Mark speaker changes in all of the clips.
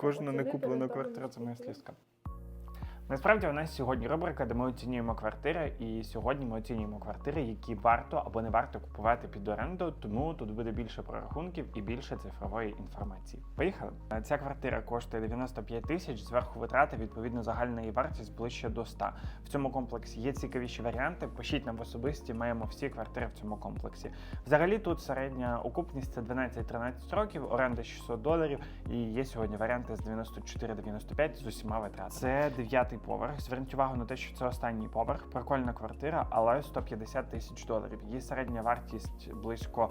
Speaker 1: Кожна не куплена квартира це моя слізка. Насправді у нас сьогодні рубрика, де ми оцінюємо квартири, і сьогодні ми оцінюємо квартири, які варто або не варто купувати під оренду, тому тут буде більше прорахунків і більше цифрової інформації. Поїхали. Е, Ця квартира коштує 95 тисяч, зверху витрати, відповідно, загальна її вартість ближче до 100. В цьому комплексі є цікавіші варіанти. Пишіть нам в особисті, маємо всі квартири в цьому комплексі. Взагалі тут середня окупність це 12-13 років, оренда 600 доларів, і є сьогодні варіанти з 94-95 з усіма витратами. Це дев'ятий поверх. Зверніть увагу на те, що це останній поверх. Прикольна квартира, але 150 тисяч доларів. Її середня вартість близько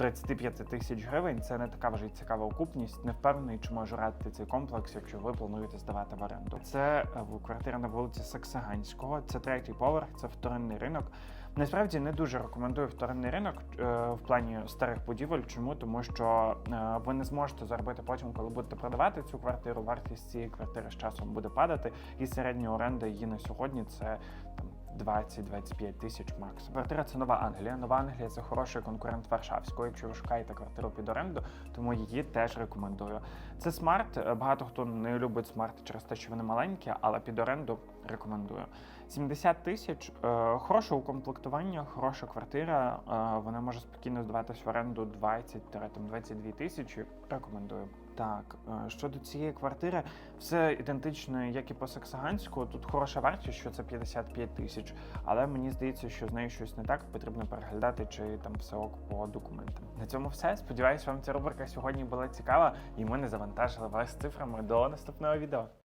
Speaker 1: 35 тисяч гривень. Це не така вже цікава окупність. Не впевнений, чи можу радити цей комплекс, якщо ви плануєте здавати в оренду. Це е, квартира на вулиці Саксаганського. Це третій поверх, це вторинний ринок. Насправді не дуже рекомендую вторинний ринок е, в плані старих будівель. Чому? Тому що е, ви не зможете заробити потім, коли будете продавати цю квартиру. Вартість цієї квартири з часом буде падати, і середня оренда її на сьогодні це там 20-25 тисяч макс. Квартира це Нова Англія. Нова Англія це хороший конкурент Варшавського. Якщо ви шукаєте квартиру під оренду, тому її теж рекомендую. Це смарт. Багато хто не любить смарт через те, що вони маленькі, але під оренду рекомендую. 70 тисяч е, хороше укомплектування, хороша квартира. е, Вона може спокійно здаватись в оренду 20-22 тисячі. Рекомендую. Так, е, щодо цієї квартири, все ідентично, як і по Саксаганську. Тут хороша вартість, що це 55 тисяч. Але мені здається, що з нею щось не так. Потрібно переглядати, чи там все ок по документам. На цьому все. Сподіваюсь, вам ця рубрика сьогодні була цікава, і ми не завантажили вас цифрами до наступного відео.